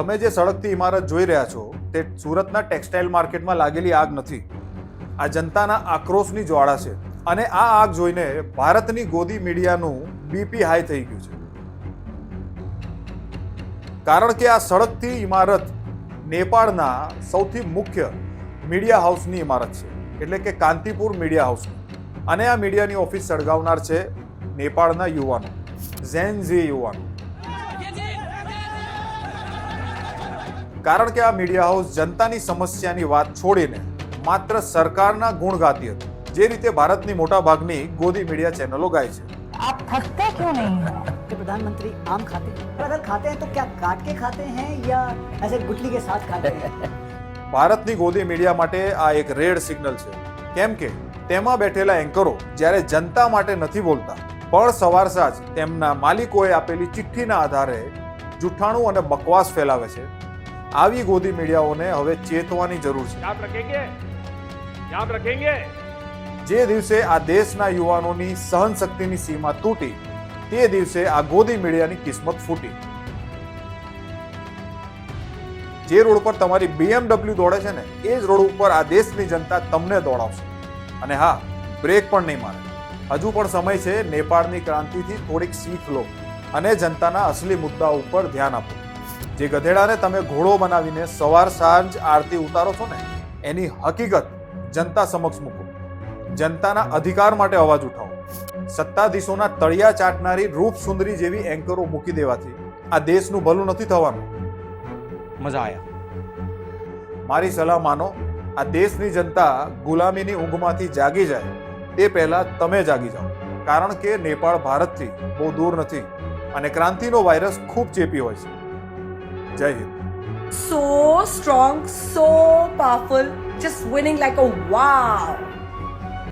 તમે જે સળગતી ઇમારત જોઈ રહ્યા છો, તે સુરતના ટેક્સટાઇલ માર્કેટમાં લાગેલી આગ નથી. આ જનતાના આક્રોશની જ્વાળા છે અને આ આગ જોઈને ભારતની ગોદી મીડિયાનું બીપી હાઈ થઈ ગયું છે. કારણ કે આ સળગતી ઇમારત નેપાળના સૌથી મુખ્ય મીડિયા હાઉસની ઇમારત છે, એટલે કે કાંતિપુર મીડિયા હાઉસની અને આ મીડિયાની ઓફિસ સળગાવનાર છે નેપાળના યુવાનો, ઝેન ઝી યુવાનો. કારણ કે આ મીડિયા હાઉસ જનતાની સમસ્યાની વાત છોડીને માત્ર સરકારના ગુણ ગાતી હતી જે રીતે ભારતની મોટા ભાગની ગોદી મીડિયા ચેનલો ગાય છે आप थकते क्यों नहीं हो कि प्रधानमंत्री आम खाते हैं और अगर खाते हैं तो क्या काट के खाते हैं या ऐसे गुटली के साथ खाते हैं ભારતની ગોદી મીડિયા માટે આ એક રેડ સિગ્નલ છે કેમ કે તેમાં બેઠેલા એન્કરો જ્યારે જનતા માટે નથી બોલતા પણ સવાર સાંજ તેમના માલિકોએ આપેલી ચિઠ્ઠીના આધારે જુઠ્ઠાણું અને બકવાસ ફેલાવે છે આવી ગોદી મીડિયાઓને હવે ચેતવાની જરૂર છે. યાદ રખેંગે યાદ રખેંગે જે દિવસે આ દેશના યુવાનોની સહનશક્તિની સીમા તૂટી તે દિવસે આ ગોદી મીડિયાની કિસ્મત ફૂટી. જે રોડ પર તમારી બીએમડબલ્યુ દોડે છે ને એ જ રોડ ઉપર આ દેશની જનતા તમને દોડાવશે. અને હા બ્રેક પણ નહીં મારે. હજુ પણ સમય છે નેપાળની ક્રાંતિથી થોડીક શીખ લો અને જનતાના અસલી મુદ્દા ઉપર ધ્યાન આપો. જે ગધેડાને તમે ઘોડો બનાવીને સવાર સાંજ આરતી ઉતારો છો ને એની હકીકત જનતા સમક્ષ મૂકો. જનતાના અધિકાર માટે અવાજ ઉઠાવો. સત્તાધીશોના તળિયા ચાટનારી રૂપ સુંદરી જેવી એન્કરો મૂકી દેવાથી આ દેશનું ભલું નથી થવાનું. મજા આયા. મારી સલાહ માનો આ દેશની જનતા ગુલામીની ઊંઘમાંથી જાગી જાય તે પહેલા તમે જાગી જાઓ. કારણ કે નેપાળ ભારતથી બહુ દૂર નથી અને ક્રાંતિનો વાયરસ ખૂબ ચેપી હોય છે. Jai Hind. So strong, so powerful, just winning like a wow.